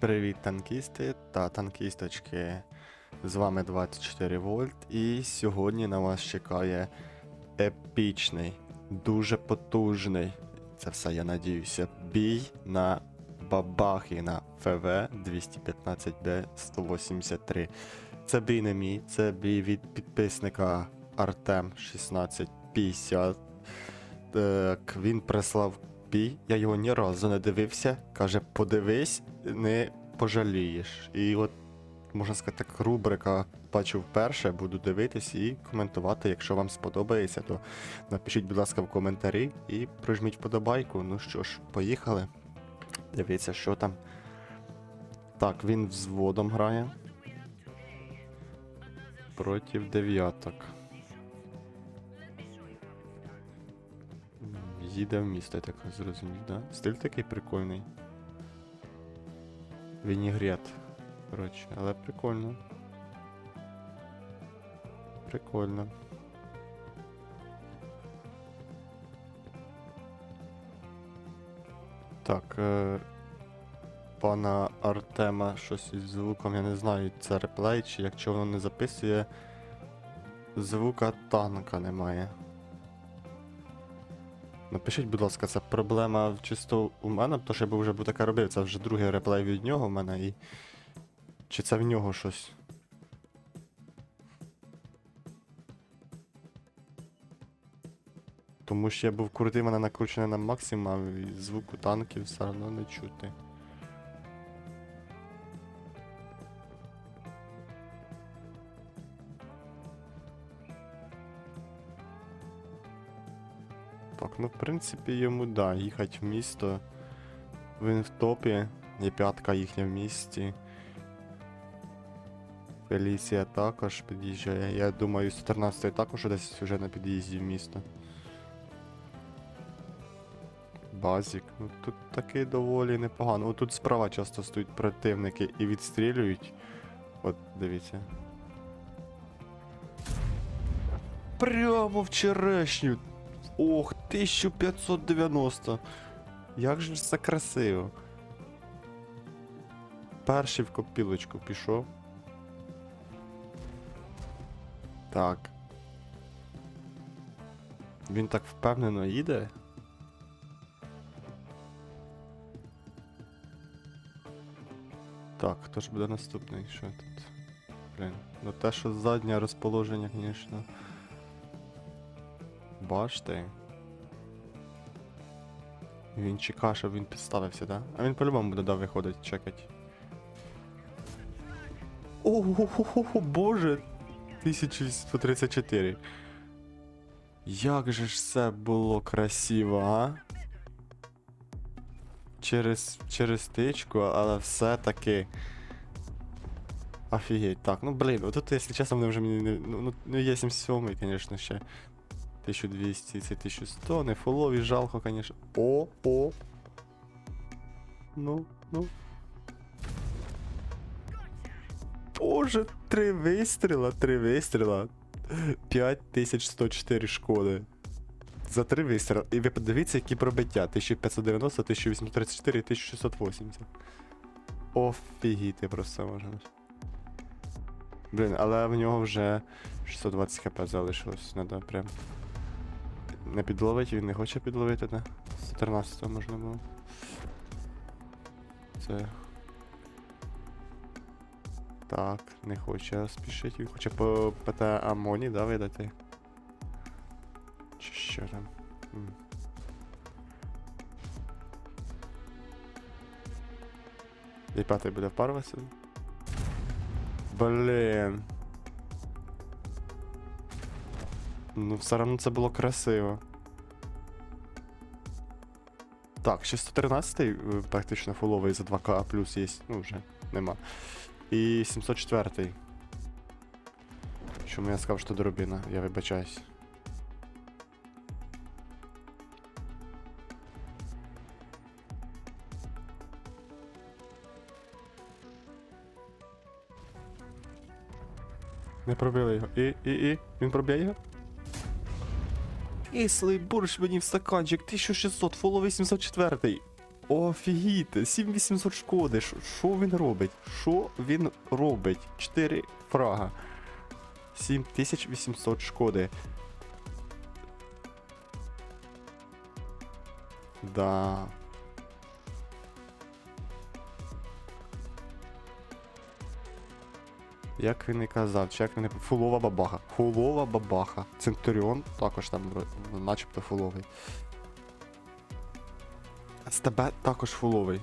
Привіт, танкісти та танкісточки. З вами 24 вольт, і сьогодні на вас чекає епічний, дуже потужний. Це все, я надіюся, бій на бабахи на ФВ 215Д 183. Це бій не мій, це бій від підписника Артем 1650. Так, він прислав бій, я його ні разу не дивився. Каже, подивись, не пожалієш. І от, можна сказати, так, рубрика бачу вперше, буду дивитись і коментувати. Якщо вам сподобається, то напишіть, будь ласка, в коментарі і прожміть вподобайку. Ну що ж, поїхали. Дивіться, що там. Так, він взводом грає. Проти дев'яток. Їде в місто, я так зрозумів, да? Стиль такий прикольний. Вінігрет. Коротше, але прикольно. Прикольно. Так, е, пана Артема щось із звуком, я не знаю, це реплей, чи якщо воно не записує, звука танка немає. Напишіть, будь ласка, це проблема чисто у мене, тому що я би вже б таке робив. Це вже другий реплей від нього в мене і. Чи це в нього щось? Тому що я був крутий, мене накручений на максимум, і звуку танків все одно не чути. Так, ну в принципі йому да, їхати в місто. Він в топі, є п'ятка їхня в місті. Феліція також під'їжджає. Я думаю, 14 також десь вже на під'їзді в місто. Базік. Ну тут таки доволі непогано. О, тут справа часто стоять противники і відстрілюють. От, дивіться. Прямо в черешню. Ох, 1590. Як же це красиво. Перший в копілочку пішов. Так. Він так впевнено їде. Так, хто ж буде наступний? Що тут? Блін. Ну те, що заднє розположення, звісно. Бачите. Він чекає, щоб він підставився, да? А він по-любому буде да, виходить, чекать. Ого, боже! 1834. Як же ж все було красиво, а? Через, через тичку, але все-таки. Офігеть, так, ну блін, отут, якщо чесно, вони вже мені не. Ну, ну, ну є 77, звісно, ще. 1200, це 1100, не фулові, жалко, конечно. О, о. Ну, ну. Боже, три вистріла, три вистріла. 5104 шкоди. За три вистріли. І ви подивіться, які пробиття. 1590, 1834 і 1680. Офігіти просто можна. Блін, але в нього вже 620 хп залишилось. Надо прям. Не підловить, він не хоче підловити, да? З 14 можна було. Це. Так, не хоче спішити, він хоче по ПТ Амоні, да, видати? Чи що там? М. І п'ятий буде впарватися? Блін. Ну, все одно це було красиво. Так, ще 113 е, практично фуловий за 2К, плюс є, ну вже нема. І 704. Чому я сказав, що дробина, я вибачаюсь. Не пробили його. І, і, і. Він проб'є його? Кислий борщ мені в стаканчик, 1600, фоло 804. Офігіти, 7800 шкоди. Що він робить? Що він робить? 4 фрага. 7800 шкоди. Да. Як він і казав, чи як він не Фулова бабаха. Фулова бабаха. Центуріон також там начебто фуловий. СТБ також фуловий.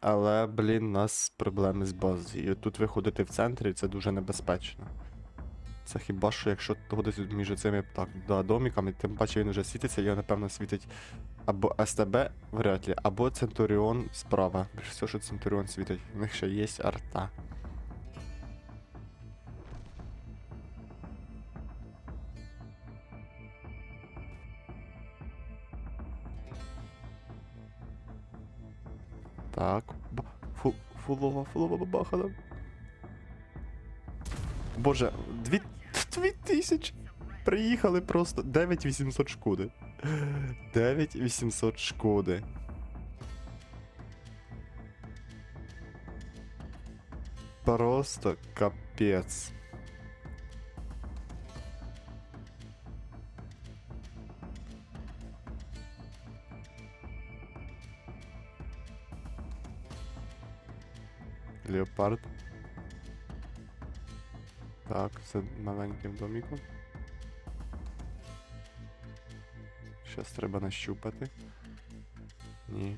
Але, блін, у нас проблеми з базою. Тут виходити в центрі це дуже небезпечно. Це хіба що якщо ходити між цими так, да, домиками, тим паче він вже світиться, його напевно світить або СТБ вряд ли, або Центуріон справа. Всього, що Центуріон світить. У них ще є арта. Так. Фу, фулова, фулова бабаха. Боже, дві, дві тисячі. Приїхали просто 9800 шкоди. 9800 шкоди. Просто капець. Леопард. Це маленьким домиком. Щас треба нащупати. Ні.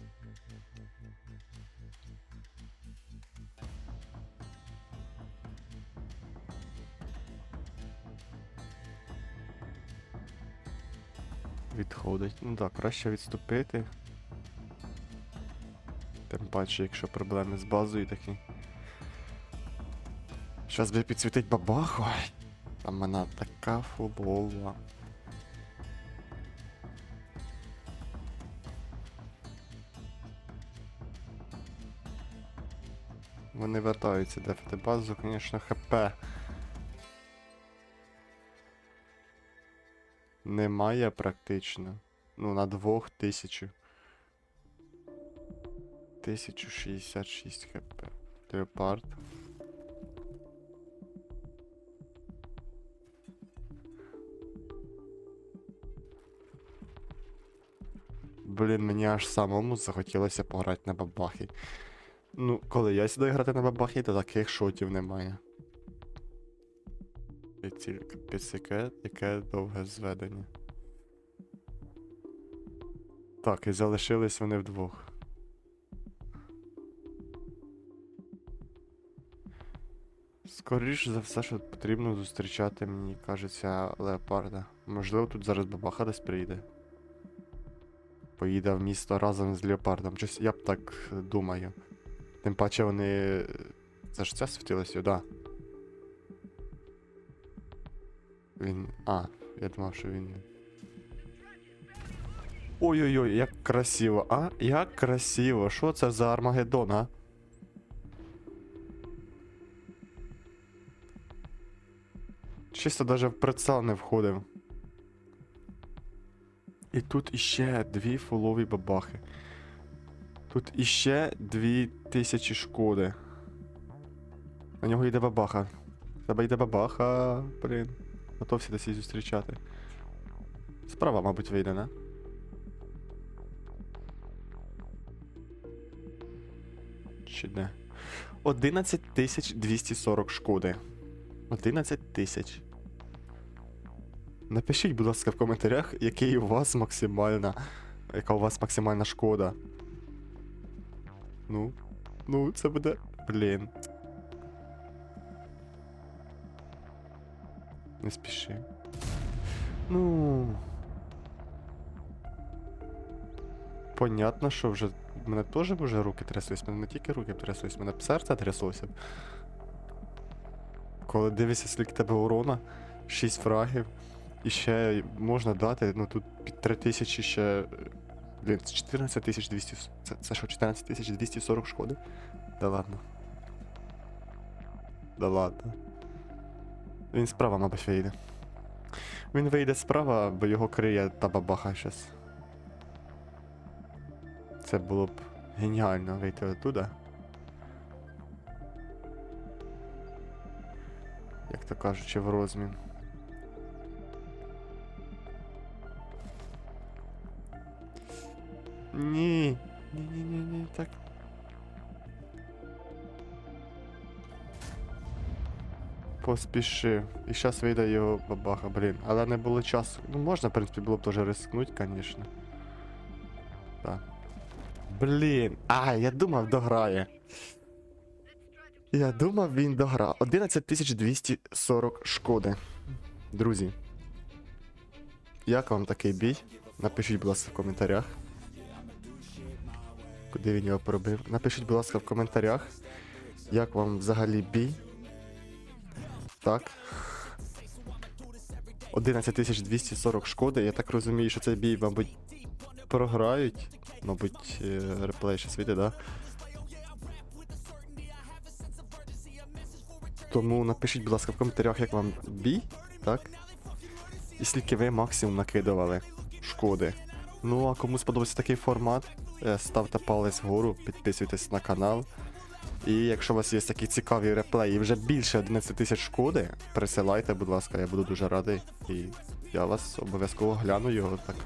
Відходить. Ну так, краще відступити. Тим паче, якщо проблеми з базою такі. Щас би підсвітить бабаху. Там вона така фулова. Вони вертаються дефати базу, звісно, ХП. Немає практично. Ну, на двох тисячу. 1066 хп. Леопард. Блін, мені аж самому захотілося пограти на бабахі. Ну, коли я сюди грати на бабахі, то таких шотів немає. І капець яке, яке довге зведення. Так, і залишились вони вдвох. Скоріше за все, що потрібно зустрічати, мені кажеться, леопарда. Можливо, тут зараз бабаха десь прийде. Поїде в місто разом з леопардом. Щось я б так е, думаю. Тим паче вони. Це ж це світилося, да. Він. А, я думав, що він. Ой-ой-ой, як красиво, а? Як красиво. Що це за Армагеддон, а? Чисто даже в прицел не входив. І тут іще дві фулові бабахи. Тут іще дві тисячі шкоди. На нього йде бабаха. Тебе йде бабаха, блін. Готовся десь її зустрічати. Справа, мабуть, вийде, не? Чи де? 11 240 шкоди. 11 тисяч. Напишіть, будь ласка, в коментарях, який у вас максимальна. Яка у вас максимальна шкода. Ну. Ну, це буде. Блін. Не спіши. Ну. Понятно, що вже. Мене теж вже руки тряслись, мене не тільки руки тряслись, мене б серце тряслося. Коли дивишся, скільки тебе урона, 6 фрагів. І ще можна дати, ну тут під 3000 ще. Блін, це 14200. Це, це що, 14240 шкоди? Да ладно. Да ладно. Він справа, мабуть, вийде. Він вийде справа, бо його криє та бабаха щас. Це було б геніально вийти оттуда. Як то кажучи, в розмін. Ні. Ні-ні-ні, так. Поспішив. І зараз вийде його бабаха, блін. Але не було часу. Ну можна, в принципі, було б теж рискнути, звісно. Так. Блін. А, я думав, дограє. Я думав, він дограв. 11240 шкоди. Друзі. Як вам такий бій? Напишіть, будь ласка, в коментарях. Куди він його пробив? Напишіть, будь ласка, в коментарях, як вам взагалі бій. Так. 11240 шкоди. Я так розумію, що цей бій, мабуть, програють. Мабуть, е, реплей ще світи, да? Тому напишіть, будь ласка, в коментарях, як вам бій, так? І скільки ви максимум накидували шкоди. Ну, а кому сподобався такий формат, ставте палець вгору, підписуйтесь на канал. І якщо у вас є такі цікаві реплеї, вже більше 11 тисяч шкоди, присилайте, будь ласка, я буду дуже радий. І я вас обов'язково гляну його так.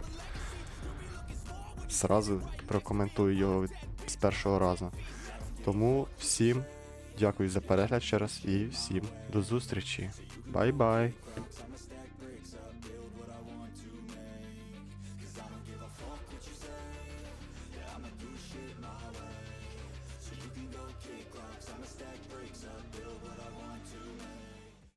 Зразу прокоментую його з першого разу. Тому всім дякую за перегляд ще раз і всім до зустрічі. Бай-бай!